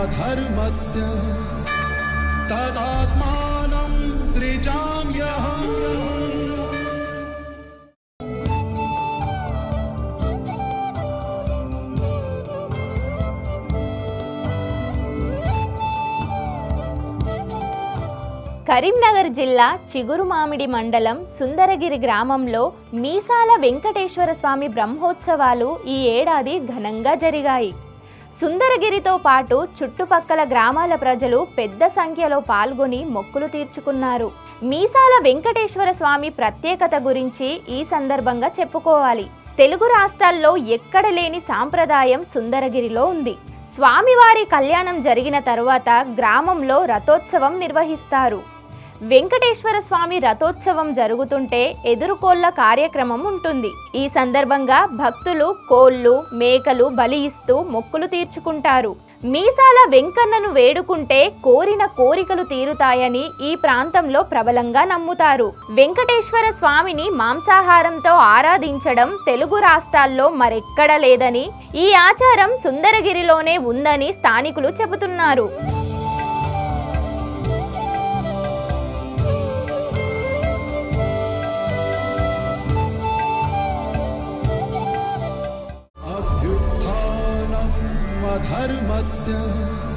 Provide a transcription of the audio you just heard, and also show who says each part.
Speaker 1: अधर्मस्य तदात्मानं सृजाम्यहम्
Speaker 2: కరీంనగర్ జిల్లా చిగురుమామిడి మండలం సుందరగిరి గ్రామంలో మీసాల వెంకటేశ్వర స్వామి బ్రహ్మోత్సవాలు ఈ ఏడాది ఘనంగా జరిగాయి సుందరగిరితో పాటు చుట్టుపక్కల గ్రామాల ప్రజలు పెద్ద సంఖ్యలో పాల్గొని మొక్కులు తీర్చుకున్నారు. మీసాల వెంకటేశ్వర స్వామి ప్రత్యేకత గురించి ఈ సందర్భంగా చెప్పుకోవాలి. తెలుగు రాష్ట్రాల్లో ఎక్కడ లేని సాంప్రదాయం సుందరగిరిలో ఉంది. స్వామివారి కళ్యాణం జరిగిన తరువాత గ్రామంలో రథోత్సవం నిర్వహిస్తారు. వెంకటేశ్వర స్వామి రథోత్సవం జరుగుతుంటే ఎదురుకోళ్ళ కార్యక్రమం ఉంటుంది. ఈ సందర్భంగా భక్తులు కోళ్ళు మేకలు బలి ఇస్తూ మొక్కులు తీర్చుకుంటారు. మీసాల వెంకన్నను వేడుకుంటే కోరిన కోరికలు తీరుతాయని ఈ ప్రాంతంలో ప్రబలంగా నమ్ముతారు. వెంకటేశ్వర స్వామిని మాంసాహారంతో ఆరాధించడం తెలుగు రాష్ట్రాల్లో మరెక్కడ లేదని ఈ ఆచారం సుందరగిరిలోనే ఉందని స్థానికులు చెబుతున్నారు.
Speaker 1: अभ्युत्थानम् अधर्मस्य तदा